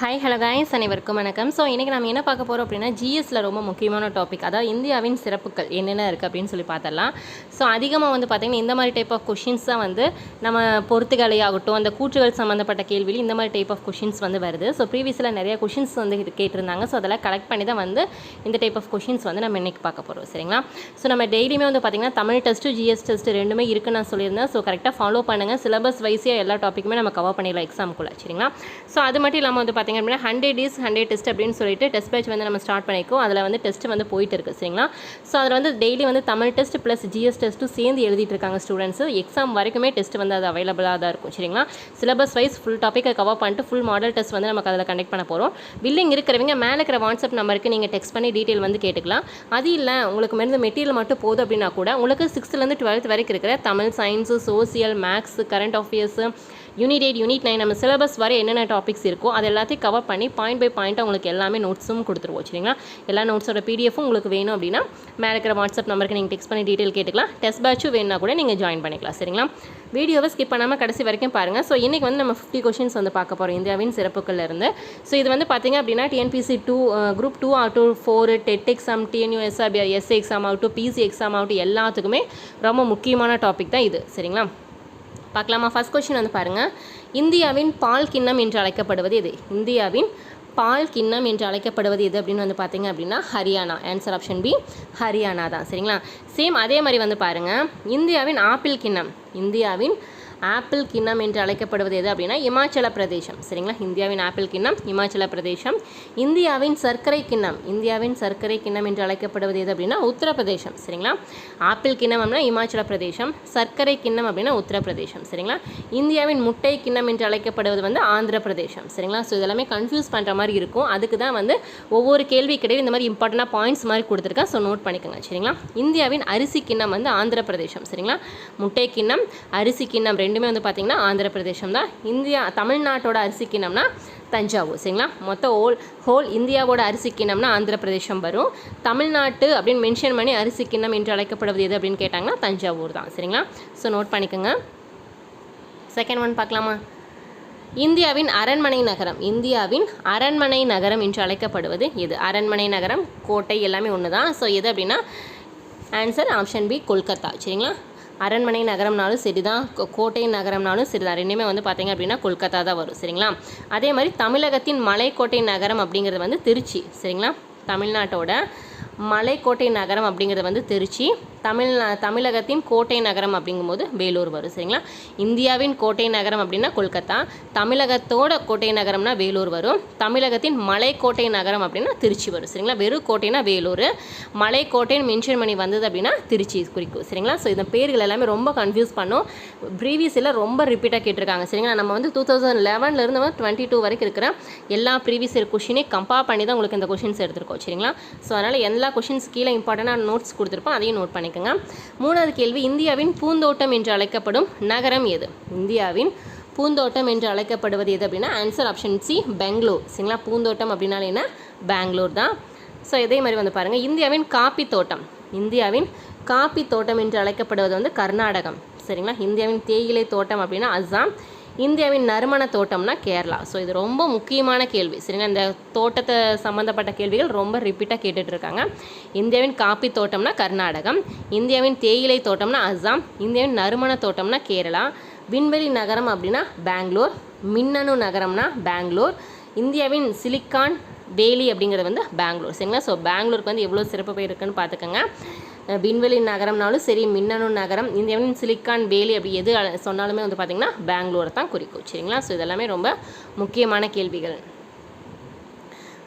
Hi hello guys அனைவருக்கும் வணக்கம். So இன்றைக்கி நம்ம என்ன பார்க்க போகிறோம் அப்படின்னா ஜிஎஸ்சில் ரொம்ப முக்கியமான டாபிக் அதாவது இந்தியாவின் சிறப்புகள் என்னென்ன இருக்குது அப்படின்னு சொல்லி பார்த்தரலாம் ஸோ அதிகமாக வந்து பார்த்திங்கன்னா இந்த மாதிரி டைப் ஆஃப் கொஷின்ஸ் தான் வந்து நம்ம பொறுத்துகளை ஆகட்டும் அந்த கூற்றுகள் சம்மந்தப்பட்ட கேள்வியில் இந்த மாதிரி டைப் ஆஃப் கொஷின்ஸ் வந்து வருது. ஸோ ப்ரீவியஸில் நிறைய கொஷின்ஸ் வந்து இது கேட்டிருந்தாங்க. ஸோ அதெல்லாம் கலெக்ட் பண்ணி தான் வந்து இந்த டைப் ஆஃப் கொஷின்ஸ் வந்து நம்ம இன்றைக்கி பார்க்க போகிறோம் சரிங்களா? ஸோ நம்ம டெய்லியுமே வந்து பார்த்திங்கன்னா தமிழ் டெஸ்ட்டு ஜிஎஸ் டெஸ்ட்டு ரெண்டுமே இருக்குன்னு நான் சொல்லியிருந்தேன். ஸோ கரெக்டாக ஃபாலோ பண்ணுங்கள் சிலபஸ் வைஸியாக எல்லா டாப்பிக்குமே நம்ம கவர் பண்ணிடலாம் எக்ஸாமுக்குள்ளே சரிங்களா? ஸோ அது மட்டும் இல்லாமல் வந்து பார்த்திங்க அப்படின்னா ஹண்ட்ரட் டேஸ் ஹண்ட்ரட் டெஸ்ட் அப்படின்னு சொல்லிட்டு டெஸ்ட் பேட்ச் வந்து நம்ம ஸ்டார்ட் பண்ணிக்கோ அதில் வந்து டெஸ்ட் வந்து போயிட்டு இருக்கு சரிங்களா? ஸோ அதில் வந்து டெய்லி வந்து தமிழ் டெஸ்ட் ப்ளஸ் ஜிஎஸ் டெஸ்ட்டும் சேர்ந்து எழுதிட்டு இருக்காங்க ஸ்டூடெண்ட்ஸ் எக்ஸாம் வரைக்குமே டெஸ்ட் வந்து அது அவைலபிளாக தான் இருக்கும் சரிங்களா? சிலபஸ் வைஸ் ஃபுல் டாப்பிக்கை கவர் பண்ணிட்டு ஃபுல் மாடல் டெஸ்ட் வந்து நமக்கு அதில் கண்டக்ட் பண்ண போகிறோம் வில்லிங் இருக்கிறவங்க மேலே இருக்கிற வாட்ஸ்அப் நம்பருக்கு நீங்கள் டெக்ஸ்ட் பண்ணி டீட்டெயில் வந்து கேட்டுக்கலாம். அது இல்லை உங்களுக்கு மருந்து மெட்டீரியல் மட்டும் போதும் அப்படின்னா கூட உங்களுக்கு சிக்ஸ்த்துலேருந்து டுவெல்த் வரைக்கும் இருக்கிற Tamil science social maths current affairs unit eight unit nine நம்ம சிலபஸ் வரை என்னென்ன டாபிக்ஸ் இருக்கோ அது எல்லாத்தையும் கவர் பண்ணி பாயிண்ட் பை பாயிண்ட் உங்களுக்கு எல்லாமே நோட்ஸும் கொடுத்துருவோம் சரிங்களா? எல்லா நோட்ஸோட பிடிஎஃப்பும் உங்களுக்கு வேணும் அப்படின்னா மேலே இருக்கிற வாட்ஸ்அப் நம்பருக்கு நீங்கள் டெக்ஸ்ட் பண்ணி டீட்டெயில் கேட்டுக்கலாம். டெஸ்ட் பேட்சும் வேணும்னா கூட நீங்கள் ஜாயின் பண்ணிக்கலாம் சரிங்களா? வீடியோவை ஸ்கிப் பண்ணாமல் கடைசி வரைக்கும் பாருங்கள் ஸோ இன்றைக்கி வந்து நம்ம ஃபிஃப்டி கொஷின்ஸ் வந்து பார்க்க போகிறோம் இந்தியாவின் சிறப்புகள்லேருந்து ஸோ இது வந்து பார்த்தீங்க அப்படின்னா டிஎன்பிசி டூ குரூப் டூ ஆகட்டும் four TET exam TNUSR SA exam ஆகட்டும் பிசி எக்ஸாம் ஆகட்டும் எல்லாத்துக்குமே ரொம்ப முக்கியமான டாபிக் தான் இது சரிங்களா? பார்க்கலாமா? ஃபர்ஸ்ட் கொஷின் வந்து பாருங்கள் இந்தியாவின் பால் கிண்ணம் என்று அழைக்கப்படுவது எது? இந்தியாவின் பால் கிண்ணம் என்று அழைக்கப்படுவது எது அப்படின்னு வந்து பார்த்தீங்க அப்படின்னா Haryana. Answer option B Haryana தான். சரிங்களா? சேம் அதே மாதிரி வந்து பாருங்கள் இந்தியாவின் ஆப்பிள் கிண்ணம். இந்தியாவின் ஆப்பிள் கிண்ணம் என்று அழைக்கப்படுவது எது அப்படின்னா இமாச்சல பிரதேசம். சரிங்களா? இந்தியாவின் ஆப்பிள் கிண்ணம் இமாச்சல பிரதேசம். இந்தியாவின் சர்க்கரை கிண்ணம் இந்தியாவின் சர்க்கரை கிண்ணம் என்று அழைக்கப்படுவது எது அப்படின்னா உத்தரப்பிரதேசம். சரிங்களா? ஆப்பிள் கிண்ணம் அப்படின்னா இமாச்சல பிரதேசம் சர்க்கரை கிண்ணம் அப்படின்னா உத்தரப்பிரதேசம். சரிங்களா? இந்தியாவின் முட்டை கிண்ணம் என்று அழைக்கப்படுவது வந்து ஆந்திர பிரதேசம் சரிங்களா? ஸோ இதெல்லாமே கன்ஃபியூஸ் பண்ணுற மாதிரி இருக்கும். அதுக்கு தான் வந்து ஒவ்வொரு கேள்வி கிடையாது இந்த மாதிரி இம்பார்ட்டண்டாக பாயிண்ட்ஸ் மாதிரி கொடுத்துருக்கேன். ஸோ நோட் பண்ணிக்கோங்க. சரிங்களா? இந்தியாவின் அரிசி கிண்ணம் வந்து ஆந்திர பிரதேசம் சரிங்களா? முட்டை கிண்ணம் அரிசி கிண்ணம் ரெண்டுமே வந்து பார்த்திங்கன்னா ஆந்திர பிரதேசம் தான். இந்தியா தமிழ்நாட்டோட அரிசி கிண்ணம்னா தஞ்சாவூர் சரிங்களா? மொத்தம் ஹோல் ஹோல் இந்தியாவோட அரிசி கிண்ணம்னா ஆந்திர பிரதேசம் வரும். தமிழ்நாட்டு அப்படின்னு மென்ஷன் பண்ணி அரிசி கிண்ணம் என்று அழைக்கப்படுவது எது அப்படின்னு கேட்டாங்கன்னா தஞ்சாவூர் தான் சரிங்களா? ஸோ நோட் பண்ணிக்கோங்க. செகண்ட் ஒன் பார்க்கலாமா? இந்தியாவின் அரண்மனை நகரம். இந்தியாவின் அரண்மனை நகரம் என்று அழைக்கப்படுவது எது? அரண்மனை நகரம் கோட்டை எல்லாமே ஒன்று தான் ஸோ எது அப்படின்னா ஆன்சர் ஆப்ஷன் பி கொல்கத்தா சரிங்களா? அரண்மனை நகரம்னாலும் சரி தான் கோட்டை நகரம்னாலும் சரி தான் ரெண்டுமே வந்து பார்த்தீங்க அப்படின்னா கொல்கத்தா தான் வரும் சரிங்களா? அதே மாதிரி தமிழகத்தின் மலைக்கோட்டை நகரம் அப்படிங்கிறது வந்து திருச்சி சரிங்களா? தமிழ்நாட்டோட மலைக்கோட்டை நகரம் அப்படிங்கிறது வந்து திருச்சி. தமிழ் தமிழகத்தின் கோட்டை நகரம் அப்படிங்கும்போது வேலூர் வரும் சரிங்களா? இந்தியாவின் கோட்டை நகரம் அப்படின்னா கொல்கத்தா தமிழகத்தோட கோட்டை நகரம்னா வேலூர் வரும் தமிழகத்தின் மலைக்கோட்டை நகரம் அப்படின்னா திருச்சி வரும் சரிங்களா? வெறும் கோட்டைனா வேலூர் மலைக்கோட்டைன்னு மென்ஷன் பண்ணி வந்தது அப்படின்னா திருச்சி குறிக்கும் சரிங்களா? ஸோ இந்த பேர்கள் எல்லாமே ரொம்ப கன்ஃபியூஸ் பண்ணும். ப்ரீவியஸில் ரொம்ப ரிப்பீட்டாக கேட்டிருக்காங்க சரிங்களா? நம்ம வந்து டூ தௌசண்ட் லெவன்லேருந்து வந்து டுவெண்ட்டி டூ வரைக்கும் இருக்கிற எல்லா ப்ரீவியஸ் இயர் கொஷினே கம்பேர் பண்ணி தான் உங்களுக்கு இந்த கொஷின்ஸ் எடுத்திருக்கோம் சரிங்களா? ஸோ அதனால் எல்லா கொஷின்ஸ் கீழே இம்பார்ட்டண்ட்டாக நோட்ஸ் கொடுத்துருப்போம் அதையும் நோட் பண்ணி பண்ணிக்கோங்க மூணாவது கேள்வி இந்தியாவின் பூந்தோட்டம் என்று அழைக்கப்படும் நகரம் எது? இந்தியாவின் பூந்தோட்டம் என்று அழைக்கப்படுவது எது அப்படின்னா ஆன்சர் ஆப்ஷன் சி பெங்களூர். சரிங்களா? பூந்தோட்டம் அப்படின்னாலே என்ன? பெங்களூர் தான். ஸோ இதே மாதிரி வந்து பாருங்கள் இந்தியாவின் காப்பி தோட்டம் இந்தியாவின் காப்பி தோட்டம் என்று அழைக்கப்படுவது வந்து கர்நாடகம். சரிங்களா? இந்தியாவின் தேயிலை தோட்டம் அப்படின்னா அஸ்ஸாம் இந்தியாவின் நறுமண தோட்டம்னா கேரளா. ஸோ இது ரொம்ப முக்கியமான கேள்வி. சரிங்களா? இந்த தோட்டத்தை சம்மந்தப்பட்ட கேள்விகள் ரொம்ப ரிப்பீட்டாக கேட்டுட்ருக்காங்க. இந்தியாவின் காப்பி தோட்டம்னா கர்நாடகம். இந்தியாவின் தேயிலை தோட்டம்னா அஸ்ஸாம் இந்தியாவின் நறுமண தோட்டம்னா கேரளா. விண்வெளி நகரம் அப்படின்னா பெங்களூர். மின்னணு நகரம்னா பெங்களூர். இந்தியாவின் சிலிக்கான் வேலி அப்படிங்கிறது வந்து பெங்களூர். சரிங்களா? ஸோ பெங்களூருக்கு வந்து எவ்வளோ சிறப்பு பேர் இருக்குன்னு பார்த்துக்கோங்க. விண்வெளி நகரம்னாலும் சரி மின்னணு நகரம் இந்தியாவின் சிலிக்கான் வேலி அப்படி எது சொன்னாலுமே வந்து பார்த்திங்கன்னா பெங்களூரை தான் குறிக்கும். சரிங்களா? ஸோ இதெல்லாமே ரொம்ப முக்கியமான கேள்விகள்.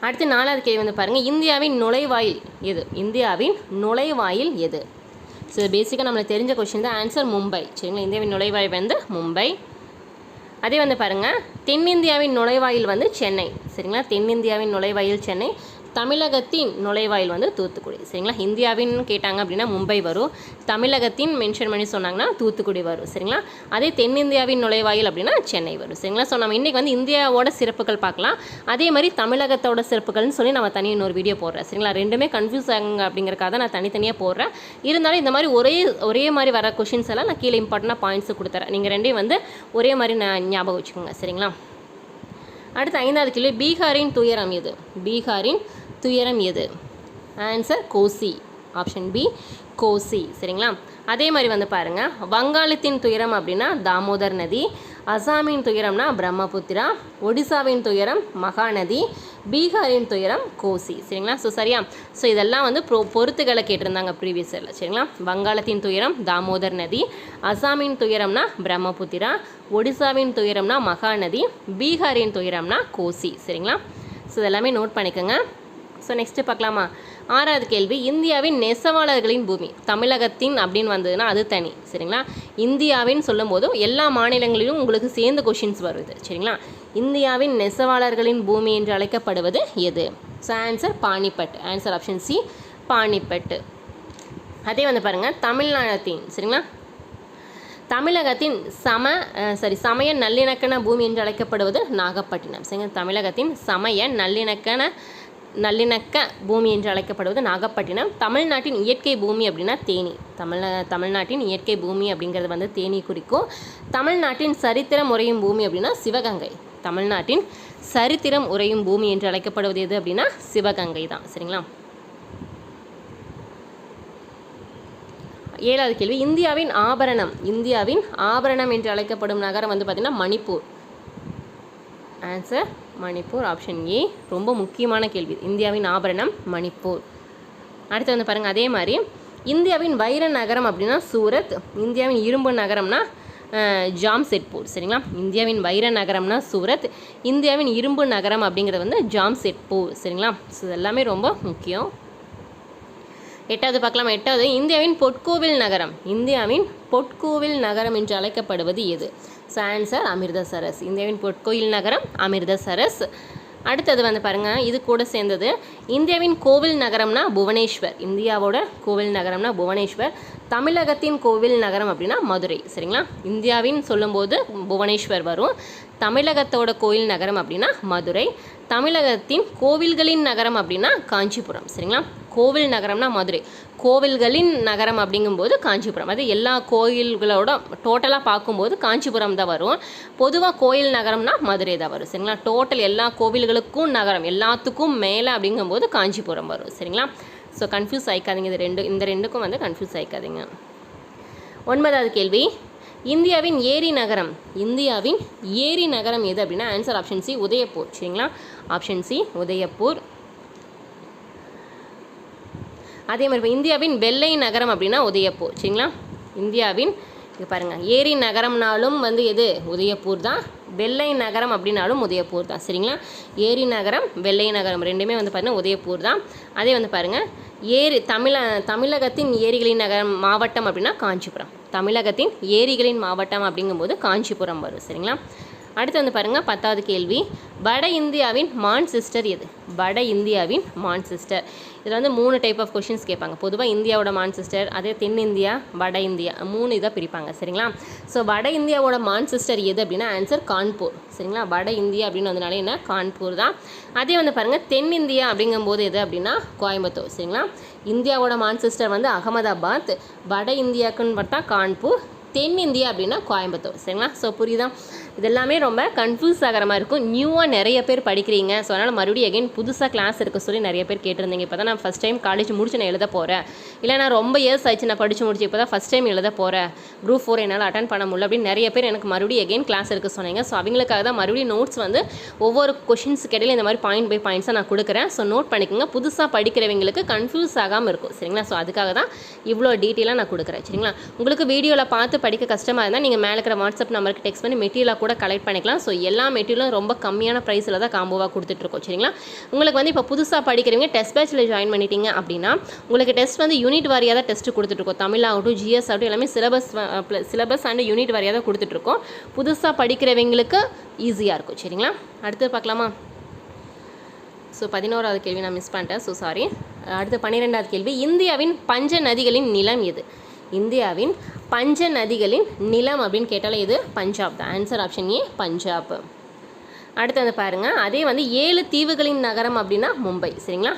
அடுத்து நாலாவது கேள்வி வந்து பாருங்கள் இந்தியாவின் நுழைவாயில் எது? இந்தியாவின் நுழைவாயில் எது? ஸோ பேசிக்காக நம்மளுக்கு தெரிஞ்ச கொஷின் தான். ஆன்சர் மும்பை. சரிங்களா? இந்தியாவின் நுழைவாயில் வந்து மும்பை. அதே வந்து பாருங்கள் தென்னிந்தியாவின் நுழைவாயில் வந்து சென்னை. சரிங்களா? தென்னிந்தியாவின் நுழைவாயில் சென்னை. தமிழகத்தின் நுழைவாயில் வந்து தூத்துக்குடி. சரிங்களா? இந்தியாவின் கேட்டாங்க அப்படின்னா மும்பை வரும். தமிழகத்தின் மென்ஷன் பண்ணி சொன்னாங்கன்னா தூத்துக்குடி வரும். சரிங்களா? அதே தென்னிந்தியாவின் நுழைவாயில் அப்படின்னா சென்னை வரும். சரிங்களா? ஸோ நம்ம இன்றைக்கி வந்து இந்தியாவோட சிறப்புகள் பார்க்கலாம். அதே மாதிரி தமிழகத்தோட சிறப்புகள்னு சொல்லி நம்ம தனி இன்னொரு வீடியோ போடுறேன். சரிங்களா? ரெண்டுமே கன்ஃபியூஸ் ஆகுங்க அப்படிங்கிறக்காக தான் நான் தனித்தனியாக போடுறேன். இருந்தாலும் இந்த மாதிரி ஒரே ஒரே மாதிரி வர கொஷின்ஸ் எல்லாம் நான் கீழே இம்பார்ட்டண்டாக பாயிண்ட்ஸ் கொடுத்துறேன். நீங்கள் ரெண்டையும் வந்து ஒரே மாதிரி நான் ஞாபகம் வச்சுக்கோங்க. சரிங்களா? அடுத்து ஐந்தாவது கேள்வி. பீகாரின் துயரம் எது? பீகாரின் துயரம் எது? Answer Kosi. Option B Kosi. சரிங்களா? அதே மாதிரி வந்து பாருங்கள் வங்காளத்தின் துயரம் அப்படின்னா தாமோதர் நதி அசாமின் துயரம்னா பிரம்மபுத்திரா ஒடிசாவின் துயரம் மகாநதி பீகாரின் துயரம் கோசி. சரிங்களா? ஸோ சரியா? ஸோ இதெல்லாம் வந்து பொ பொருத்துகளை கேட்டிருந்தாங்க ப்ரீவியஸ் இயரில் சரிங்களா? வங்காளத்தின் துயரம் தாமோதர் நதி அசாமின் துயரம்னா பிரம்மபுத்திரா ஒடிசாவின் துயரம்னா மகாநதி பீகாரின் துயரம்னா கோசி. சரிங்களா? ஸோ இதெல்லாமே நோட் பண்ணிக்கோங்க. ஸோ நெக்ஸ்ட்டு பார்க்கலாமா? ஆறாவது கேள்வி. இந்தியாவின் நெசவாளர்களின் பூமி. தமிழகத்தின் அப்படின்னு வந்ததுன்னா அது தனி. சரிங்களா? இந்தியாவின் சொல்லும் போதும் எல்லா மாநிலங்களிலும் உங்களுக்கு சேர்ந்த கொஷின்ஸ் வருது. சரிங்களா? இந்தியாவின் நெசவாளர்களின் பூமி என்று அழைக்கப்படுவது எது? So answer Panipat answer option C Panipat அதே வந்து பாருங்கள் தமிழ்நாடத்தின் சரிங்களா? தமிழகத்தின் சம சாரி சமய நல்லிணக்கண பூமி என்று அழைக்கப்படுவது நாகப்பட்டினம். சரிங்க? தமிழகத்தின் சமய நல்லிணக்கண நல்லிணக்க பூமி என்று அழைக்கப்படுவது நாகப்பட்டினம். தமிழ்நாட்டின் இயற்கை பூமி அப்படின்னா தேனி. தமிழ் தமிழ்நாட்டின் இயற்கை பூமி அப்படிங்கிறது வந்து தேனி குறிக்கும். தமிழ்நாட்டின் சரித்திரம் உறையும் பூமி அப்படின்னா சிவகங்கை. தமிழ்நாட்டின் சரித்திரம் உறையும் பூமி என்று அழைக்கப்படுவது எது அப்படின்னா சிவகங்கை தான். சரிங்களா? ஏழாவது கேள்வி. இந்தியாவின் ஆபரணம் இந்தியாவின் ஆபரணம் என்று அழைக்கப்படும் நகரம் வந்து பார்த்திங்கன்னா Manipur. Answer Manipur option A ரொம்ப முக்கியமான கேள்வி. இந்தியாவின் ஆபரணம் மணிப்பூர். அடுத்து வந்து பாருங்கள் அதே மாதிரி இந்தியாவின் வைர நகரம் அப்படின்னா சூரத் இந்தியாவின் இரும்பு நகரம்னா ஜாம்செட்பூர் சரிங்களா? இந்தியாவின் வைர நகரம்னா சூரத் இந்தியாவின் இரும்பு நகரம் அப்படிங்கிறது வந்து ஜாம்செட்பூர் சரிங்களா? ஸோ இது எல்லாமே ரொம்ப முக்கியம். எட்டாவது பார்க்கலாம். எட்டாவது இந்தியாவின் பொற்கோவில் நகரம். இந்தியாவின் பொற்கோவில் நகரம் என்று அழைக்கப்படுவது எது? So answer Amritsar. இந்தியாவின் பொற்கோயில் நகரம் அமிர்தசரஸ். அடுத்தது வந்து பாருங்கள் இது கூட சேர்ந்தது. இந்தியாவின் கோவில் நகரம்னா புவனேஸ்வர். இந்தியாவோட கோவில் நகரம்னா புவனேஸ்வர். தமிழகத்தின் கோவில் நகரம் அப்படின்னா மதுரை. சரிங்களா? இந்தியாவின் சொல்லும்போது புவனேஸ்வர் வரும். தமிழகத்தோட கோவில் நகரம் அப்படின்னா மதுரை. தமிழகத்தின் கோவில்களின் நகரம் அப்படின்னா காஞ்சிபுரம். சரிங்களா? கோவில் நகரம்னா மதுரை. கோவில்களின் நகரம் அப்படிங்கும்போது காஞ்சிபுரம். அது எல்லா கோயில்களோட டோட்டலாக பார்க்கும்போது காஞ்சிபுரம் தான் வரும். பொதுவாக கோயில் நகரம்னா மதுரை தான் வரும். சரிங்களா? டோட்டல் எல்லா கோவில்களுக்கும் நகரம் எல்லாத்துக்கும் மேலே அப்படிங்கும்போது காஞ்சிபுரம் வரும். சரிங்களா? ஸோ கன்ஃபியூஸ் ஆகிக்காதீங்க இது ரெண்டு இந்த ரெண்டுக்கும் வந்து கன்ஃபியூஸ் ஆகிக்காதீங்க ஒன்பதாவது கேள்வி. இந்தியாவின் ஏரி நகரம் இந்தியாவின் ஏரி நகரம் எது அப்படின்னா ஆன்சர் ஆப்ஷன் சி உதயப்பூர். சரிங்களா? Option C Udaipur. அதே மாதிரி இந்தியாவின் வெள்ளை நகரம் அப்படின்னா உதயப்பூர் சரிங்களா? இந்தியாவின் இங்கே பாருங்கள் ஏரி நகரம்னாலும் வந்து எது? உதயப்பூர் தான். வெள்ளை நகரம் அப்படின்னாலும் உதயப்பூர் தான் சரிங்களா? ஏரி நகரம் வெள்ளை நகரம் ரெண்டுமே வந்து பாருங்கள் உதயப்பூர் தான். அதே வந்து பாருங்கள் ஏரி தமிழ தமிழகத்தின் ஏரிகளின் நகரம் மாவட்டம் அப்படின்னா காஞ்சிபுரம். தமிழகத்தின் ஏரிகளின் மாவட்டம் அப்படிங்கும்போது காஞ்சிபுரம் வரும் சரிங்களா? அடுத்து வந்து பாருங்கள் பத்தாவது கேள்வி. வட இந்தியாவின் மான் சிஸ்டர் எது? வட இந்தியாவின் மான் சிஸ்டர். இதில் வந்து மூணு டைப் ஆஃப் கொஷின்ஸ் கேட்பாங்க. பொதுவாக இந்தியாவோட மான்செஸ்டர் அதே தென்னிந்தியா வட இந்தியா மூணு இதாக பிரிப்பாங்க. சரிங்களா? ஸோ வட இந்தியாவோட மான்செஸ்டர் எது அப்படின்னா ஆன்சர் கான்பூர். சரிங்களா? வட இந்தியா அப்படின்னு வந்தனால என்ன? கான்பூர் தான். அதே வந்து பாருங்கள் தென்னிந்தியா அப்படிங்கும்போது எது அப்படின்னா கோயம்புத்தூர். சரிங்களா? இந்தியாவோட மான்செஸ்டர் வந்து அகமதாபாத் வட இந்தியாவுக்குன்னு பார்த்தா கான்பூர் தென்னிந்தியா அப்படின்னா கோயம்புத்தூர். சரிங்களா? ஸோ புரியுதா? இதெல்லாமே ரொம்ப கன்ஃபியூஸ் ஆகிற மாதிரி இருக்கும். நியூவாக நிறைய பேர் படிக்கிறீங்க. ஸோ அதனால் மறுபடியும் எகைன் புதுசாக கிளாஸ் இருக்க சொல்லி நிறைய பேர் கேட்டிருந்தீங்க. இப்போ தான் நான் ஃபஸ்ட் டைம் காலேஜ் முடிச்சு நான் எழுத போகிறேன் இல்லை நான் ரொம்ப இயர்ஸ் ஆயிடுச்சு நான் படித்து முடிச்சு இப்போ தான் ஃபஸ்ட் டைம் எழுத போகிறேன் குரூப் ஃபோர் என்னால் அட்டன் பண்ண முடியல அப்படின்னு நிறைய பேர் எனக்கு மறுபடியும் எகைன் கிளாஸ் இருக்க சொன்னீங்க. ஸோ அவங்களுக்காக தான் மறுபடியும் நோட்ஸ் வந்து ஒவ்வொரு கொஷின்ஸ் இடையில இந்த மாதிரி பாயிண்ட் பை பாயிண்ட்ஸாக நான் கொடுக்குறேன். ஸோ நோட் பண்ணிக்கோங்க. புதுசாக படிக்கிறவங்களுக்கு கன்ஃபியூஸ் ஆகாமல் இருக்கும். சரிங்களா? ஸோ அதுக்காக தான் இவ்வளோ டீட்டெயிலாக நான் கொடுக்குறேன். சரிங்களா? உங்களுக்கு வீடியோவில் பார்த்து படிக்க கஷ்டமாக இருந்தால் நீங்கள் மேலே இருக்கிற வாட்ஸ்அப் நம்பருக்கு டெக்ஸ்ட் பண்ணி மெட்டீரியலாக கூட கலெக்ட் பண்ணிக்கலாம். ஸோ எல்லா மெட்டீரியலும் ரொம்ப கம்மியான ப்ரைஸில் தான் காம்போவாக கொடுத்துட்ருக்கோம். சரிங்களா? உங்களுக்கு வந்து இப்போ புதுசாக படிக்கிறவங்க டெஸ்ட் பேட்சில் ஜாயின் பண்ணிட்டீங்க அப்படின்னா உங்களுக்கு டெஸ்ட் வந்து யூனிட் வாரியாக தான் டெஸ்ட் கொடுத்துட்ருக்கோம். தமிழ் ஆகட்டும் ஜிஎஸ் ஆகட்டும் எல்லாமே சிலபஸ் சிலபஸ் அண்ட் யூனிட் வாரியாக தான் கொடுத்துட்ருக்கோம். புதுசாக படிக்கிறவங்களுக்கு ஈஸியாக இருக்கும். சரிங்களா? அடுத்து பார்க்கலாமா? ஸோ பதினோராவது கேள்வி நான் மிஸ் பண்ணிட்டேன். ஸோ சாரி அடுத்து பன்னிரெண்டாவது கேள்வி. இந்தியாவின் பஞ்ச நதிகளின் நிலம் எது? இந்தியாவின் பஞ்ச நதிகளின் நிலம் அப்படின்னு கேட்டாலே இது பஞ்சாப் தான். Answer option A Punjab. அடுத்து வந்து பாருங்கள் அதே வந்து ஏழு தீவுகளின் நகரம் அப்படின்னா மும்பை. சரிங்களா?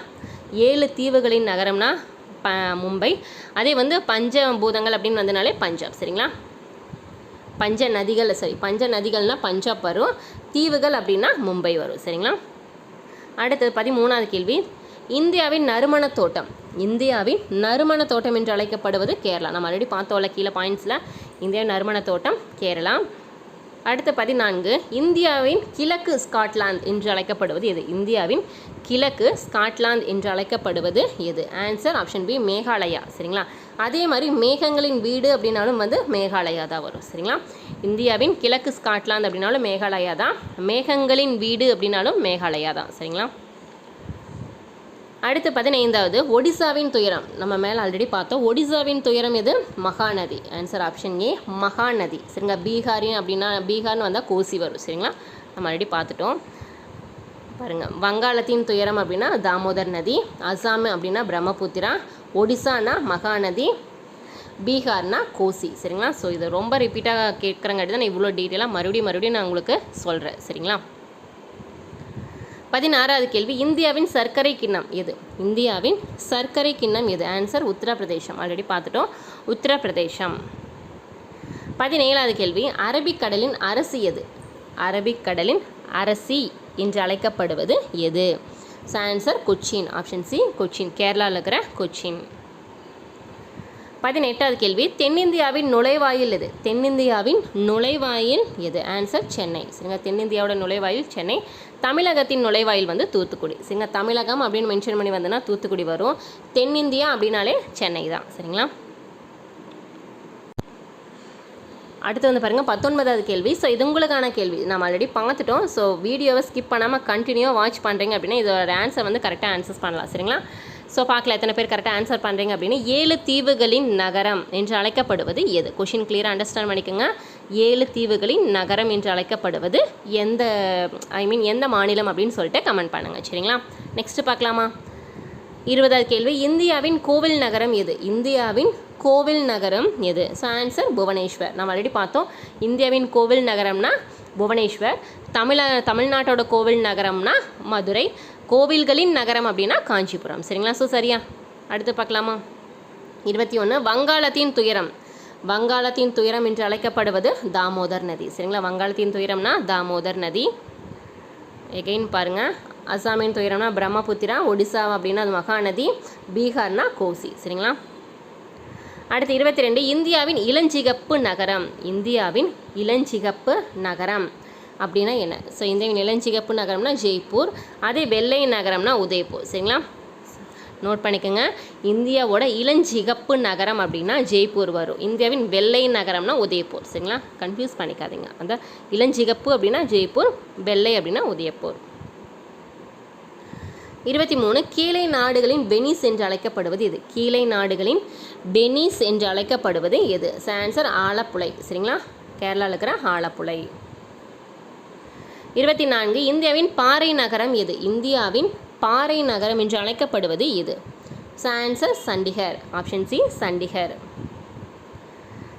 ஏழு தீவுகளின் நகரம்னா ப மும்பை. அதே வந்து பஞ்சபூதங்கள் அப்படின்னு வந்தனாலே பஞ்சாப். சரிங்களா? பஞ்ச நதிகள் சரி பஞ்ச நதிகள்னால் பஞ்சாப் வரும். தீவுகள் அப்படின்னா மும்பை வரும். சரிங்களா? அடுத்தது பதிமூணாவது கேள்வி. இந்தியாவின் நறுமண தோட்டம். இந்தியாவின் நறுமண தோட்டம் என்று அழைக்கப்படுவது கேரளா. நம்ம ஆல்ரெடி பார்த்தோம்ல கீழே பாயிண்ட்ஸில் இந்தியாவின் நறுமண தோட்டம் கேரளா. அடுத்த பதினான்கு இந்தியாவின் கிழக்கு ஸ்காட்லாந்து என்று அழைக்கப்படுவது எது? இந்தியாவின் கிழக்கு ஸ்காட்லாந்து என்று அழைக்கப்படுவது எது? Answer option B Meghalaya. சரிங்களா? அதே மாதிரி மேகங்களின் வீடு அப்படின்னாலும் வந்து மேகாலயா தான் வரும். சரிங்களா? இந்தியாவின் கிழக்கு ஸ்காட்லாந்து அப்படின்னாலும் மேகாலயா தான். மேகங்களின் வீடு அப்படின்னாலும் மேகாலயா தான். சரிங்களா? அடுத்து பதினைந்தாவது ஒடிசாவின் துயரம். நம்ம மேலே ஆல்ரெடி பார்த்தோம். ஒடிசாவின் துயரம் எது? Mahanadi. Answer option A Mahanadi. சரிங்களா? பீகாரின் அப்படின்னா பீகார்னு வந்தால் கோசி வரும். சரிங்களா? நம்ம ஆல்ரெடி பார்த்துட்டோம். பாருங்கள் வங்காளத்தின் துயரம் அப்படின்னா தாமோதர் நதி. அசாம் அப்படின்னா பிரம்மபுத்திரா. ஒடிசானா மகாநதி. பீகார்னா கோசி. சரிங்களா? ஸோ இதை ரொம்ப ரிப்பீட்டாக கேட்குறங்காட்டி தான் நான் இவ்வளோ டீட்டெயிலாக மறுபடியும் மறுபடியும் நான் உங்களுக்கு சொல்கிறேன் சரிங்களா? பதினாறாவது கேள்வி இந்தியாவின் சர்க்கரை கிண்ணம் எது? இந்தியாவின் சர்க்கரை கிண்ணம் எது? ஆன்சர் உத்தரப்பிரதேசம். ஆல்ரெடி பார்த்துட்டோம். உத்தரப்பிரதேசம். பதினேழாவது கேள்வி அரபிக்கடலின் அரசி எது? அரபிக்கடலின் அரசி என்று அழைக்கப்படுவது எது? So answer Cochin. Option C Cochin. கேரளாவில் இருக்கிற கொச்சின். பதினெட்டாவது கேள்வி தென்னிந்தியாவின் நுழைவாயில் எது? தென்னிந்தியாவின் நுழைவாயில் எது? ஆன்சர் சென்னை. சரிங்க தென்னிந்தியாவோட நுழைவாயில் சென்னை. தமிழகத்தின் நுழைவாயில் வந்து தூத்துக்குடி. சரிங்க தமிழகம் அப்படின்னு மென்ஷன் பண்ணி வந்தோன்னா தூத்துக்குடி வரும். தென்னிந்தியா அப்படின்னாலே சென்னை தான். சரிங்களா? அடுத்து வந்து பாருங்கள் பத்தொன்பதாவது கேள்வி. ஸோ இது உங்களுக்கான கேள்வி. நம்ம ஆல்ரெடி பார்த்துட்டோம். ஸோ வீடியோவை ஸ்கிப் பண்ணாமல் கண்டினியூவாக வாட்ச் பண்ணுறீங்க அப்படின்னா இதோட ஆன்சர் வந்து கரெக்டாக ஆன்சர்ஸ் பண்ணலாம். சரிங்களா? ஸோ பார்க்கல எத்தனை பேர் கரெக்டாக ஆன்சர் பண்ணுறீங்க அப்படின்னு. ஏழு தீவுகளின் நகரம் என்று அழைக்கப்படுவது எது? கொஷின் கிளியராக அண்டர்ஸ்டாண்ட் பண்ணிக்கோங்க. ஏழு தீவுகளின் நகரம் என்று அழைக்கப்படுவது எந்த ஐ மீன் எந்த மாநிலம் அப்படின்னு சொல்லிட்டு கமெண்ட் பண்ணுங்கள் சரிங்களா? நெக்ஸ்ட் பார்க்கலாமா? இருபதாவது கேள்வி இந்தியாவின் கோவில் நகரம் எது? இந்தியாவின் கோவில் நகரம் எது? So answer Bhubaneswar. நம்ம ஆல்ரெடி பார்த்தோம் இந்தியாவின் கோவில் நகரம்னா புவனேஸ்வர். தமிழ தமிழ்நாட்டோட கோவில் நகரம்னா மதுரை. கோவில்களின் நகரம் அப்படின்னா காஞ்சிபுரம் சரிங்களா? ஸோ சரியா? அடுத்து பார்க்கலாமா? இருபத்தி ஒன்று வங்காளத்தின் துயரம். வங்காளத்தின் துயரம் என்று அழைக்கப்படுவது தாமோதர் நதி. சரிங்களா? வங்காளத்தின் துயரம்னா தாமோதர் நதி. எகெயின் பாருங்கள் அசாமின் துயரம்னா பிரம்மபுத்திரா ஒடிசா அப்படின்னா அது மகாநதி. பீகார்னா கோசி. சரிங்களா? அடுத்து இருபத்தி ரெண்டு இந்தியாவின் இளஞ்சிகப்பு நகரம். இந்தியாவின் இளஞ்சிகப்பு நகரம் அப்படின்னா என்ன? ஸோ இந்தியாவின் இளஞ்சிகப்பு நகரம்னா ஜெய்ப்பூர். அதே வெள்ளை நகரம்னா உதய்பூர். சரிங்களா? நோட் பண்ணிக்கோங்க. இந்தியாவோட இளஞ்சிகப்பு நகரம் அப்படின்னா ஜெய்ப்பூர் வரும். இந்தியாவின் வெள்ளை நகரம்னா உதயப்பூர். சரிங்களா? கன்ஃபியூஸ் பண்ணிக்காதீங்க. அந்த இளஞ்சிகப்பு அப்படின்னா ஜெய்ப்பூர் வெள்ளை அப்படின்னா உதயப்பூர். இருபத்தி மூணு கீழே நாடுகளின் பெனிஸ் என்று அழைக்கப்படுவது எது? கீழே நாடுகளின் பெனிஸ் என்று அழைக்கப்படுவது எது? ஆன்சர் ஆலப்புழை. சரிங்களா? கேரளாவில் இருக்கிற ஆலப்புழை. இருபத்தி நான்கு இந்தியாவின் பாறை நகரம் எது? இந்தியாவின் பாறை நகரம் என்று அழைக்கப்படுவது எது answer Chandigarh option C Chandigarh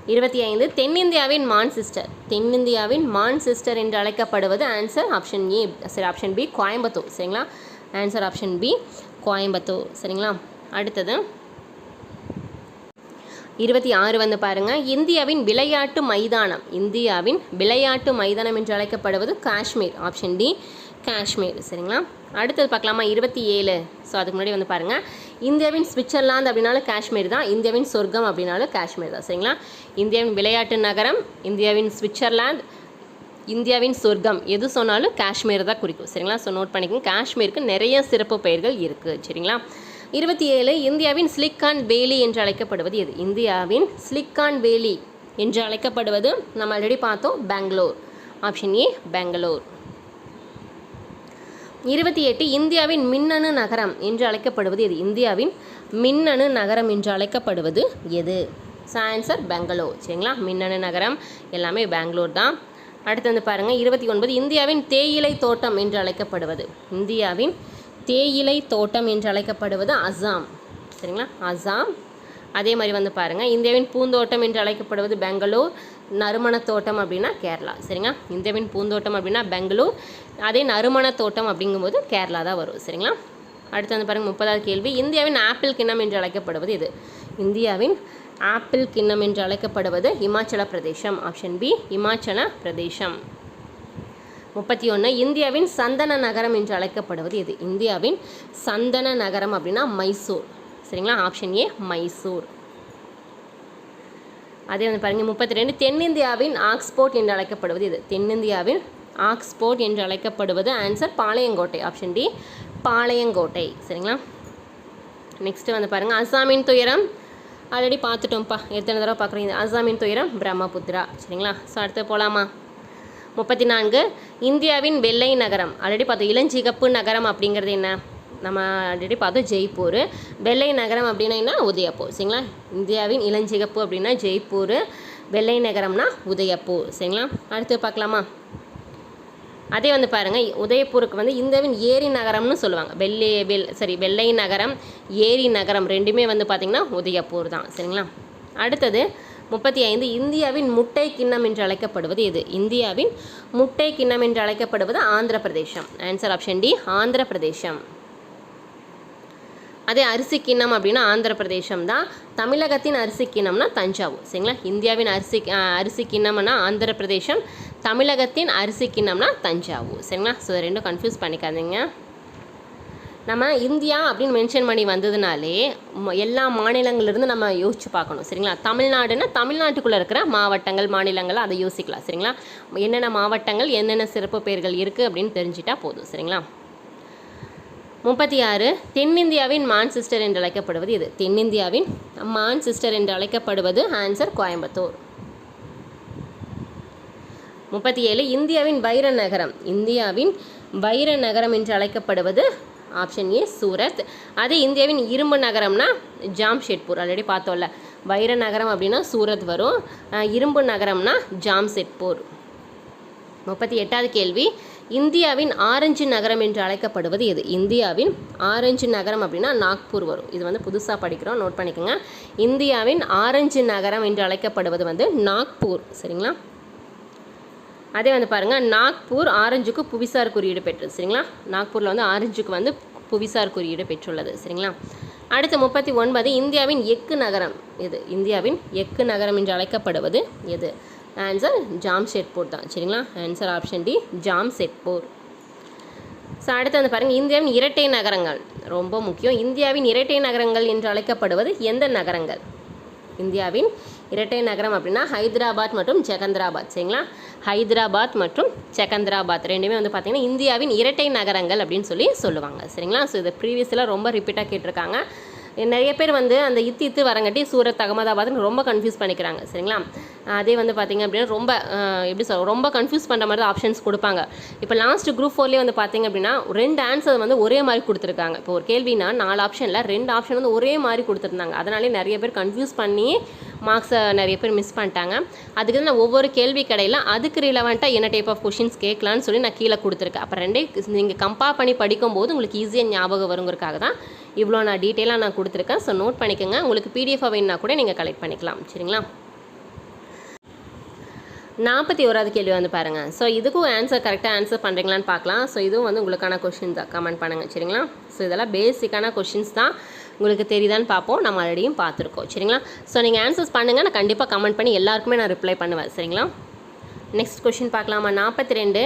இருபத்தி ஐந்து தென்னிந்தியாவின் மான் சிஸ்டர் தென்னிந்தியாவின் மான் சிஸ்டர் என்று அழைக்கப்படுவது ஆன்சர் ஆப்ஷன் ஏ சரி ஆப்ஷன் பி கோயம்புத்தூர். சரிங்களா? Answer option B Coimbatore. சரிங்களா? அடுத்தது. இருபத்தி ஆறு வந்து பாருங்க. இந்தியாவின் விளையாட்டு மைதானம். இந்தியாவின் விளையாட்டு மைதானம் என்று அழைக்கப்படுவது காஷ்மீர். Option D Kashmir. சரிங்களா? அடுத்தது பார்க்கலாமா? இருபத்தி ஏழு. ஸோ அதுக்கு முன்னாடி வந்து பாருங்கள் இந்தியாவின் சுவிட்சர்லாந்து அப்படின்னாலும் காஷ்மீர் தான். இந்தியாவின் சொர்க்கம் அப்படின்னாலும் காஷ்மீர் தான். சரிங்களா? இந்தியாவின் விளையாட்டு நகரம் இந்தியாவின் சுவிட்சர்லாந்து இந்தியாவின் சொர்க்கம். எது சொன்னாலும் காஷ்மீர் தான் குறிக்கும். சரிங்களா? ஸோ நோட் பண்ணிக்கோங்க. காஷ்மீருக்கு நிறைய சிறப்பு பெயர்கள் இருக்குது சரிங்களா? இருபத்தி ஏழு இந்தியாவின் ஸ்லிக்கான் வேலி என்று அழைக்கப்படுவது எது? இந்தியாவின் ஸ்லிக்கான் வேலி என்று அழைக்கப்படுவது நம்ம ஆல்ரெடி பார்த்தோம். பெங்களூர். Option A Bangalore. இருபத்தி எட்டு இந்தியாவின் மின்னணு நகரம் என்று அழைக்கப்படுவது எது? இந்தியாவின் மின்னணு நகரம் என்று அழைக்கப்படுவது எது? ஆன்சர் பெங்களூர் சரிங்களா? மின்னணு நகரம் எல்லாமே பெங்களூர் தான். அடுத்து வந்து பாருங்கள் இருபத்தி ஒன்பது இந்தியாவின் தேயிலை தோட்டம் என்று அழைக்கப்படுவது. இந்தியாவின் தேயிலை தோட்டம் என்று அழைக்கப்படுவது அசாம். சரிங்களா? அசாம். அதே மாதிரி வந்து பாருங்கள் இந்தியாவின் பூந்தோட்டம் என்று அழைக்கப்படுவது பெங்களூர் நறுமண தோட்டம் அப்படின்னா கேரளா. சரிங்களா? இந்தியாவின் பூந்தோட்டம் அப்படின்னா பெங்களூர் அதே நறுமண தோட்டம் அப்படிங்கும்போது கேரளா தான் வரும். சரிங்களா? அடுத்து வந்து பாருங்கள் முப்பதாவது கேள்வி. இந்தியாவின் ஆப்பிள் கிண்ணம் என்று அழைக்கப்படுவது இது இந்தியாவின் ஆப்பிள் கிண்ணம் என்று அழைக்கப்படுவது இமாச்சல பிரதேசம். ஆப்ஷன் பி இமாச்சல பிரதேசம். முப்பத்தி ஒன்று இந்தியாவின் சந்தன நகரம் என்று அழைக்கப்படுவது இது இந்தியாவின் சந்தன நகரம் அப்படின்னா மைசூர். சரிங்களா? ஆப்ஷன் ஏ மைசூர் அதே வந்து பாருங்கள் முப்பத்தி ரெண்டு தென்னிந்தியாவின் ஆக்ஸ்போர்ட் என்று அழைக்கப்படுவது இது. தென்னிந்தியாவின் ஆக்ஸ்போர்ட் என்று அழைக்கப்படுவது answer Palayamkottai. Option D Palayamkottai. சரிங்களா? நெக்ஸ்ட்டு வந்து பாருங்கள் அசாமின் துயரம். ஆல்ரெடி பார்த்துட்டோம்ப்பா. எத்தனை தடவை பார்க்குறீங்க? அசாமின் துயரம் பிரம்மபுத்திரா சரிங்களா? ஸோ அடுத்து போகலாமா முப்பத்தி நான்கு இந்தியாவின் வெள்ளை நகரம். ஆல்ரெடி பார்த்தோம் இளஞ்சிகப்பு நகரம் அப்படிங்கிறது என்ன? நம்ம ஆல்ரெடி பார்த்தோம் ஜெய்ப்பூர். வெள்ளை நகரம் அப்படின்னா என்ன? உதயப்பூர் சரிங்களா? இந்தியாவின் இளஞ்சிகப்பு அப்படின்னா ஜெய்ப்பூர். வெள்ளை நகரம்னா உதயப்பூர் சரிங்களா? அடுத்து பார்க்கலாமா? அதே வந்து பாருங்கள் உதயப்பூருக்கு வந்து இந்தியாவின் ஏரி நகரம்னு சொல்லுவாங்க. வெள்ளை வெள் சரி வெள்ளை நகரம் ஏரி நகரம் ரெண்டுமே வந்து பார்த்திங்கன்னா உதயப்பூர் தான். சரிங்களா? அடுத்தது முப்பத்தி ஐந்து இந்தியாவின் முட்டை கிண்ணம் என்று அழைக்கப்படுவது எது? இந்தியாவின் முட்டை கிண்ணம் என்று அழைக்கப்படுவது ஆந்திர பிரதேசம் ஆன்சர் ஆப்ஷன் டி ஆந்திர பிரதேசம் அதே அரிசி கிண்ணம் அப்படின்னா ஆந்திர பிரதேசம் தான் தமிழகத்தின் அரிசி கிண்ணம்னா தஞ்சாவூர். சரிங்களா? இந்தியாவின் அரிசி அரிசி கிண்ணம்னா ஆந்திர பிரதேசம் தமிழகத்தின் அரிசி கிண்ணம்னா தஞ்சாவூர். சரிங்களா? ஸோ ரெண்டும் கன்ஃபியூஸ் பண்ணிக்காதீங்க. நம்ம இந்தியா அப்படின்னு மென்ஷன் பண்ணி வந்ததுனாலே ம- எல்லா மாநிலங்கள்லேருந்து நம்ம யோசிச்சு பார்க்கணும். சரிங்களா? தமிழ்நாடுன்னா தமிழ்நாட்டுக்குள்ளே இருக்கிற மாவட்டங்கள் மாநிலங்கள் அதை யோசிக்கலாம். சரிங்களா? என்னென்ன மாவட்டங்கள் என்னென்ன சிறப்பு பெயர்கள் இருக்குது அப்படின்னு தெரிஞ்சிட்டா போதும். சரிங்களா? முப்பத்தி ஆறு தென்னிந்தியாவின் மான் சிஸ்டர் என்று அழைக்கப்படுவது இது தென்னிந்தியாவின் மான் சிஸ்டர் என்று அழைக்கப்படுவது ஆன்சர் கோயம்புத்தூர். முப்பத்தி ஏழு இந்தியாவின் வைர நகரம் இந்தியாவின் வைர நகரம் என்று அழைக்கப்படுவது ஆப்ஷன் ஏ சூரத். அதே இந்தியாவின் இரும்பு நகரம்னா ஜாம்ஷெட்பூர். ஆல்ரெடி பார்த்தோம்ல. வைர நகரம் அப்படின்னா சூரத் வரும். இரும்பு நகரம்னா ஜாம்ஷெட்பூர். முப்பத்தி எட்டாவது கேள்வி. இந்தியாவின் ஆரஞ்சு நகரம் என்று அழைக்கப்படுவது எது? இந்தியாவின் ஆரஞ்சு நகரம் அப்படின்னா நாக்பூர் வரும். இது வந்து புதுசாக படிக்கிறோம். நோட் பண்ணிக்கோங்க. இந்தியாவின் ஆரஞ்சு நகரம் என்று அழைக்கப்படுவது வந்து நாக்பூர். சரிங்களா? அதே வந்து பாருங்கள் நாக்பூர் ஆரஞ்சுக்கு புவிசார் குறியீடு பெற்றது. சரிங்களா? நாக்பூரில் வந்து ஆரஞ்சுக்கு வந்து புவிசார் குறியீடு பெற்றுள்ளது. சரிங்களா? அடுத்து முப்பத்தி ஒன்பது இந்தியாவின் எக்கு நகரம் எது? இந்தியாவின் எக்கு நகரம் என்று அழைக்கப்படுவது எது? ஆன்சர் ஜாம்ஷெட்பூர் தான். சரிங்களா? Answer option D Jamshedpur so அடுத்து வந்து பாருங்கள் இந்தியாவின் இரட்டை நகரங்கள். ரொம்ப முக்கியம். இந்தியாவின் இரட்டை நகரங்கள் என்று அழைக்கப்படுவது எந்த நகரங்கள்? இந்தியாவின் இரட்டை நகரம் அப்படின்னா ஹைதராபாத் மற்றும் செகந்திராபாத். சரிங்களா? ஹைதராபாத் மற்றும் செகந்திராபாத் ரெண்டுமே வந்து பார்த்திங்கன்னா இந்தியாவின் இரட்டை நகரங்கள் அப்படின்னு சொல்லி சொல்லுவாங்க. சரிங்களா? ஸோ இது ப்ரீவியஸில் ரொம்ப ரிப்பீட்டாக கேட்டிருக்காங்க. நிறைய பேர் வந்து அந்த இத்து இத்து வரங்காட்டி சூரத் அகமதாபாத்னு ரொம்ப கன்ஃபியூஸ் பண்ணிக்கிறாங்க சரிங்களா? அதே வந்து பார்த்திங்க அப்படின்னா ரொம்ப எப்படி சொல்ல ரொம்ப கன்ஃபியூஸ் பண்ணுற மாதிரி தான் ஆப்ஷன்ஸ் கொடுப்பாங்க. இப்போ லாஸ்ட் குரூப் ஃபோர்லேயே வந்து பார்த்திங்க அப்படின்னா ரெண்டு ஆன்சர் வந்து ஒரே மாதிரி கொடுத்துருக்காங்க. இப்போ ஒரு கேள்வினா நாலு ஆப்ஷனில் ரெண்டு ஆப்ஷன் வந்து ஒரே மாதிரி கொடுத்துருந்தாங்க. அதனாலே நிறைய பேர் கன்ஃபியூஸ் பண்ணி மார்க்ஸை நிறைய பேர் மிஸ் பண்ணிட்டாங்க. அதுக்கு நான் ஒவ்வொரு கேள்வி கடையில் அதுக்கு ரிலவெண்ட்டாக என்ன டைப் ஆஃப் கொஷின்ஸ் கேட்கலான்னு சொல்லி நான் கீழே கொடுத்துருக்கேன். அப்போ ரெண்டே நீங்கள் கம்பேர் பண்ணி படிக்கும்போது உங்களுக்கு ஈஸியாக ஞாபகம் வருங்கிறதுக்காக தான் இவ்வளோ நான் டீட்டெயிலாக நான் கொடுத்துருக்கேன். ஸோ நோட் பண்ணிக்கோங்க. உங்களுக்கு பிடிஎஃப் வேணுன்னா கூட நீங்கள் கலெக்ட் பண்ணிக்கலாம். சரிங்களா? நாற்பத்தி ஓராவது கேள்வி வந்து பாருங்கள் ஸோ இதுக்கும் ஆன்சர் கரெக்டாக ஆன்சர் பண்ணுறீங்களான்னு பார்க்கலாம். ஸோ இதுவும் வந்து உங்களுக்கான கொஷின் தான். கமெண்ட் பண்ணுங்கள் சரிங்களா? ஸோ இதெல்லாம் பேசிக்கான கொஷின்ஸ் தான். உங்களுக்கு தெரியுதான்னு பார்ப்போம். நம்ம ஆல்ரெடியும் பார்த்துருக்கோம். சரிங்களா? ஸோ நீங்கள் ஆன்சர்ஸ் பண்ணுங்கள் நான் கண்டிப்பாக கமெண்ட் பண்ணி எல்லாருக்குமே நான் ரிப்ளை பண்ணுவேன். சரிங்களா? நெக்ஸ்ட் கொஷின் பார்க்கலாமா? நாற்பத்தி ரெண்டு.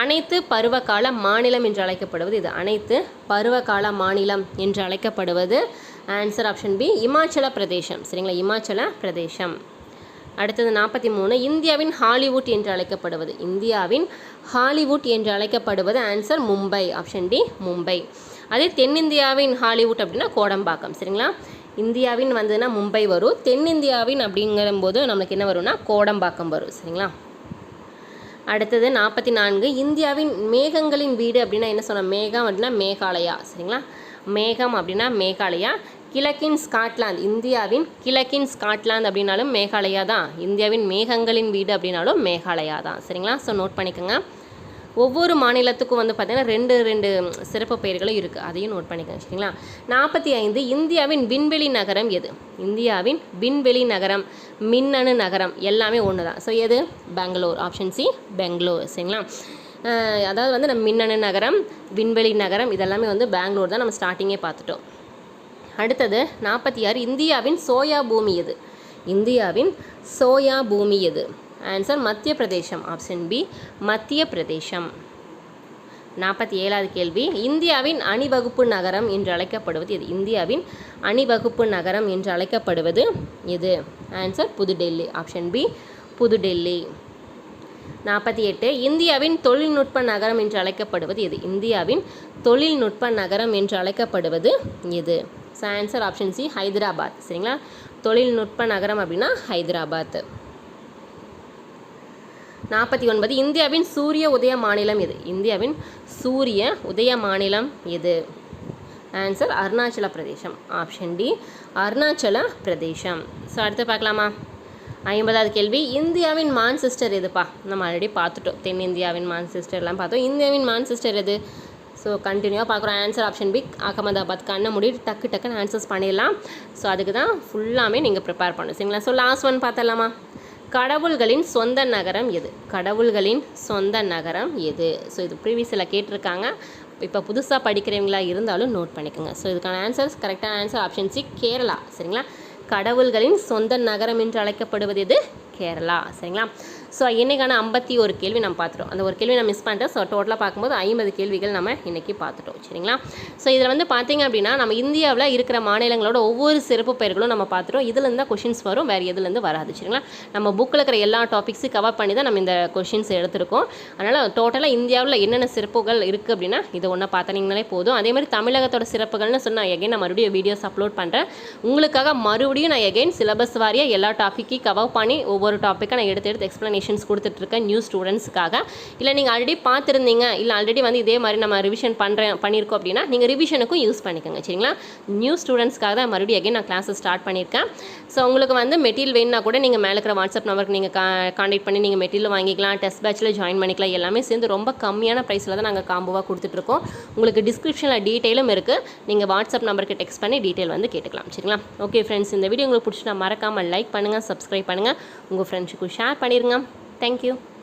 அனைத்து பருவகால மாநிலம் என்று அழைக்கப்படுவது இது. அனைத்து பருவகால மாநிலம் என்று அழைக்கப்படுவது ஆன்சர் ஆப்ஷன் பி இமாச்சல பிரதேசம். சரிங்களா? இமாச்சல பிரதேசம். அடுத்தது நாற்பத்தி மூணு இந்தியாவின் ஹாலிவுட் என்று அழைக்கப்படுவது. இந்தியாவின் ஹாலிவுட் என்று அழைக்கப்படுவது answer Mumbai. Option D Mumbai. அதே தென்னிந்தியாவின் ஹாலிவுட் அப்படின்னா கோடம்பாக்கம். சரிங்களா? இந்தியாவின் வந்ததுன்னா மும்பை வரும். தென்னிந்தியாவின் அப்படிங்கும்போது நம்மளுக்கு என்ன வரும்னா கோடம்பாக்கம் வரும். சரிங்களா? அடுத்தது நாற்பத்தி நான்கு இந்தியாவின் மேகங்களின் வீடு அப்படின்னா என்ன சொன்ன மேகம் அப்படின்னா மேகாலயா சரிங்களா? மேகம் அப்படின்னா மேகாலயா. கிழக்கின் ஸ்காட்லாந்து இந்தியாவின் கிழக்கின் ஸ்காட்லாந்து அப்படின்னாலும் மேகாலயா தான். இந்தியாவின் மேகங்களின் வீடு அப்படின்னாலும் மேகாலயா தான் சரிங்களா? ஸோ நோட் பண்ணிக்கோங்க. ஒவ்வொரு மாநிலத்துக்கும் வந்து பார்த்தீங்கன்னா ரெண்டு ரெண்டு சிறப்பு பெயர்களும் இருக்குது அதையும் நோட் பண்ணிக்கோங்க சரிங்களா? நாற்பத்தி ஐந்து இந்தியாவின் விண்வெளி நகரம் எது? இந்தியாவின் விண்வெளி நகரம் மின்னணு நகரம் எல்லாமே ஒன்று தான் ஸோ எது? பெங்களூர் ஆப்ஷன் சி பெங்களூர் சரிங்களா? அதாவது வந்து நம்ம மின்னணு நகரம் விண்வெளி நகரம் இதெல்லாமே வந்து பெங்களூர் தான் நம்ம ஸ்டார்டிங்கே பார்த்துட்டோம். அடுத்தது நாற்பத்தி ஆறு இந்தியாவின் சோயா பூமி எது? இந்தியாவின் சோயா பூமி எது? ஆன்சர் மத்திய பிரதேசம் ஆப்ஷன் பி மத்திய பிரதேசம் நாற்பத்தி ஏழாவது கேள்வி. இந்தியாவின் அணிவகுப்பு நகரம் என்று அழைக்கப்படுவது எது? இந்தியாவின் அணிவகுப்பு நகரம் என்று அழைக்கப்படுவது எது? Answer Pudhu Delhi. Option B Pudhu Delhi. நாற்பத்தி எட்டு இந்தியாவின் தொழில்நுட்ப நகரம் என்று அழைக்கப்படுவது எது? இந்தியாவின் தொழில்நுட்ப நகரம் என்று அழைக்கப்படுவது எது? ஆன்சர் ஆப்ஷன் சி ஹைதராபாத் சரிங்களா? தொழில்நுட்ப நகரம் அப்படின்னா ஹைதராபாத் நாற்பத்தி ஒன்பது. இந்தியாவின் சூரிய உதய மாநிலம் எது? இந்தியாவின் சூரிய உதய மாநிலம் எது? ஆன்சர் அருணாச்சல பிரதேசம். ஆப்ஷன் டி அருணாச்சல பிரதேசம். ஸோ அடுத்து பார்க்கலாமா? ஐம்பதாவது கேள்வி. இந்தியாவின் மான்செஸ்டர் எதுப்பா? நம்ம ஆல்ரெடி பார்த்துட்டோம். தென்னிந்தியாவின் மான்செஸ்டர்லாம் பார்த்தோம். இந்தியாவின் மான்செஸ்டர் எது? ஸோ கண்டினியூவாக பார்க்குறோம். Answer option B Ahmedabad. கண்ணை மூடி டக்கு டக்குன்னு ஆன்சர்ஸ் பண்ணிடலாம். ஸோ அதுக்கு தான் ஃபுல்லாமே நீங்கள் ப்ரிப்பேர் பண்ணணும். சரிங்களா? ஸோ லாஸ்ட் ஒன் பார்த்தலாமா கடவுள்களின் சொந்த நகரம் எது? கடவுள்களின் சொந்த நகரம் எது? ஸோ இது ப்ரீவியஸில் கேட்டிருக்காங்க. இப்போ புதுசாக படிக்கிறவங்களா இருந்தாலும் நோட் பண்ணிக்கோங்க. ஸோ இதுக்கான ஆன்சர்ஸ் கரெக்டான ஆன்சர் ஆப்ஷன் சி கேரளா. சரிங்களா? கடவுள்களின் சொந்த நகரம் என்று அழைக்கப்படுவது எது? கேரளா. சரிங்களா? ஸோ இன்றைக்கான ஐம்பத்தி ஒரு கேள்வி நம்ம பார்த்துட்டோம். அந்த ஒரு கேள்வி நான் மிஸ் பண்ணிட்டேன். ஸோ டோட்டலாக பார்க்கும்போது ஐம்பது கேள்விகள் நம்ம இன்றைக்கி பார்த்துட்டோம். சரிங்களா? ஸோ இதில் வந்து பார்த்தீங்க அப்படின்னா நம்ம இந்தியாவில் இருக்கிற மாநிலங்களோட ஒவ்வொரு சிறப்பு பெயர்களும் நம்ம பார்த்துட்டோம். இதுலேருந்து தான் கொஷின்ஸ் வரும். வேறு எதுலேருந்து வராது. சரிங்களா? நம்ம புக்கில் இருக்கிற எல்லா டாபிக்ஸும் கவர் பண்ணி தான் நம்ம இந்த கொஷின்ஸ் எடுத்திருக்கோம். அதனால் டோட்டலாக இந்தியாவில் என்னென்ன சிறப்புகள் இருக்குது அப்படின்னா இதை ஒன்று பார்த்தீங்கனாலே போதும். அதே மாதிரி தமிழகத்தோட சிறப்புகள்னு சொன்னால் எகைன் நான் மறுபடியும் வீடியோஸ் அப்லோட் பண்ணுறேன் உங்களுக்காக மறுபடியும் நான் எகைன் சிலபஸ் வாரியாக எல்லா டாப்பிக்கையும் கவர் பண்ணி ஒவ்வொரு டாப்பிக்காக நான் எடுத்து எடுத்து எக்ஸ்ப்ளனேஷன்ஸ் கொடுத்துட்ருக்கேன் நியூ ஸ்டூடெண்ட்ஸுக்காக இல்லை நீங்கள் ஆல்ரெடி பார்த்துருந்தீங்க இல்லை ஆல்ரெடி வந்து இதே மாதிரி நம்ம ரிவிஷன் பண்ணுறேன் பண்ணியிருக்கோம் அப்படின்னா நீங்கள் ரிவிஷனுக்கும் யூஸ் பண்ணிக்கோங்க சரிங்களா? நியூ ஸ்டூடெண்ட்ஸ்க்காக தான் மறுபடியும் அகைன் நான் கிளாஸஸ் ஸ்டார்ட் பண்ணியிருக்கேன். ஸோ உங்களுக்கு வந்து மெட்டீரியல் வேணும்னா கூட நீங்கள் மேலே இருக்கிற வாட்ஸ்அப் நம்பருக்கு நீங்கள் கா கான்டாக்ட் பண்ணி நீங்கள் மெட்டீரியல் வாங்கிக்கலாம் டெஸ்ட் பேட்சில் ஜாயின் பண்ணிக்கலாம் எல்லாமே சேர்ந்து ரொம்ப கம்மியான ப்ரைஸில் தான் நாங்கள் காம்போவாக கொடுத்துட்ருக்கோம். உங்களுக்கு டிஸ்கிரிப்ஷனில் டீட்டெயிலும் இருக்குது நீங்கள் வாட்ஸ்அப் நம்பருக்கு டெக்ஸ்ட் பண்ணி டீட்டெயில் வந்து கேட்டுக்கலாம் சரிங்களா? ஓகே ஃப்ரெண்ட்ஸ் இந்த வீடியோ உங்களுக்கு பிடிச்சினா மறக்காமல் லைக் பண்ணுங்கள் சப்ஸ்கிரைப் பண்ணுங்கள் உங்கள் ஃப்ரெண்ட்ஸுக்கு ஷேர் பண்ணிடுங்க Thank you.